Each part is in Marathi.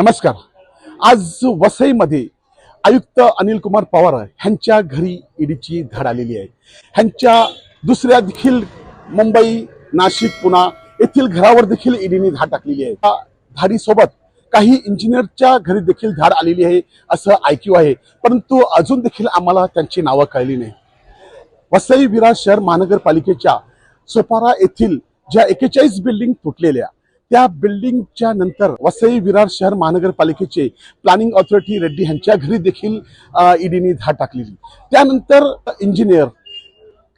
नमस्कार. आज वसईमध्ये आयुक्त अनिल कुमार पवार ह्यांच्या घरी ईडीची धाड आलेली आहे. ह्यांच्या दुसऱ्या देखील मुंबई नाशिक पुणा येथील घरावर देखील ईडीने धाड टाकलेली आहे. त्या धाडीसोबत काही इंजिनियरच्या घरी देखील धाड आलेली आहे असं ऐक्यू आहे. परंतु अजून देखील आम्हाला त्यांची नावं कळली नाही. वसई विरार शहर महानगरपालिकेच्या सोपारा येथील ज्या एकेचाळीस बिल्डिंग तुटलेल्या त्या बिल्डिंगच्या नंतर वसई विरार शहर महानगरपालिकेचे प्लॅनिंग ऑथॉरिटी रेड्डी यांच्या घरी देखील ईडीने धाड टाकलेली. त्यानंतर इंजिनियर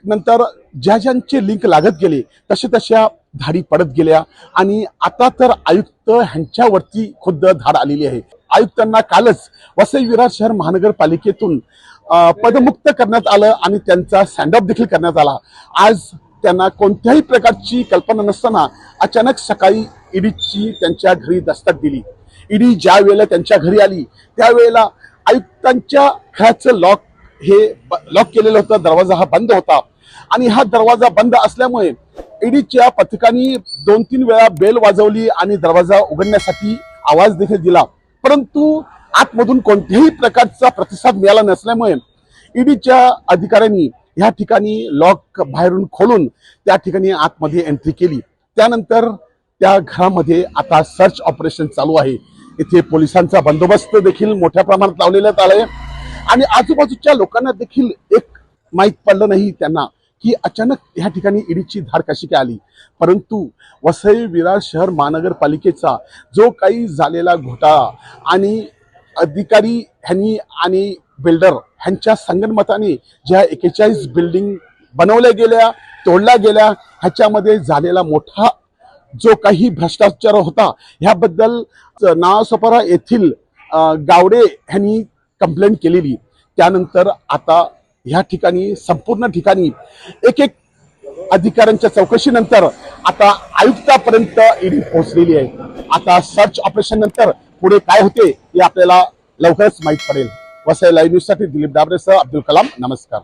नंतर ज्या ज्यांचे लिंक लागत गेले तसे तशा धाडी पडत गेल्या आणि आता तर आयुक्त ह्यांच्यावरती खुद्द धाड आलेली आहे. आयुक्तांना कालच वसई विरार शहर महानगरपालिकेतून पदमुक्त करण्यात आलं आणि त्यांचा स्टँडअप देखील करण्यात आला. आज त्यांना कोणत्याही प्रकारची कल्पना नसताना अचानक सकाळी ईडीची त्यांच्या घरी दस्तक दिली. ईडी ज्या वेळेला त्यांच्या घरी आली त्यावेळेला आयुक्तांच्या घराचं लॉक हे लॉक केलेलं होतं दरवाजा हा बंद होता. आणि हा दरवाजा बंद असल्यामुळे ईडीच्या पथकाने दोन तीन वेळा बेल वाजवली आणि दरवाजा उघडण्यासाठी आवाज देखील दिला. परंतु आतमधून कोणत्याही प्रकारचा प्रतिसाद मिळाला नसल्यामुळे ईडीच्या अधिकाऱ्यांनी या ठिकाणी लॉक बाहेरून खोलून त्या ठिकाणी आतमध्ये एंट्री केली. त्यानंतर त्या घरामध्ये आता सर्च ऑपरेशन चालू आहे. इथे पोलिसांचा बंदोबस्त देखील मोठ्या प्रमाणात लावलेला आलाय. आणि आजूबाजूच्या लोकांना देखील एक माहीत पडलं नाही त्यांना की अचानक ह्या ठिकाणी ईडीची धाड कशी काय आली. परंतु वसई विरार शहर महानगरपालिकेचा जो काही झालेला घोटाळा आणि अधिकारी ह्यांनी आणि बिल्डर ह्यांच्या संगणमताने ज्या एकेचाळीस बिल्डिंग बनवल्या गेल्या तोडल्या गेल्या ह्याच्यामध्ये झालेला मोठा जो काही भ्रष्टाचार होता ह्याबद्दल नावासोपारा येथील गावडे ह्यांनी कंप्लेंट केलेली. त्यानंतर आता ह्या ठिकाणी संपूर्ण ठिकाणी एक एक अधिकाऱ्यांच्या चौकशीनंतर आता आयुक्तापर्यंत ईडी पोहोचलेली आहे. आता सर्च ऑपरेशन नंतर पुढे काय होते हे आपल्याला लवकरच माहीत पडेल. वसई लाईव्ह दिलीपसाठी दिलीप डाबरेसह अब्दुल कलाम. नमस्कार.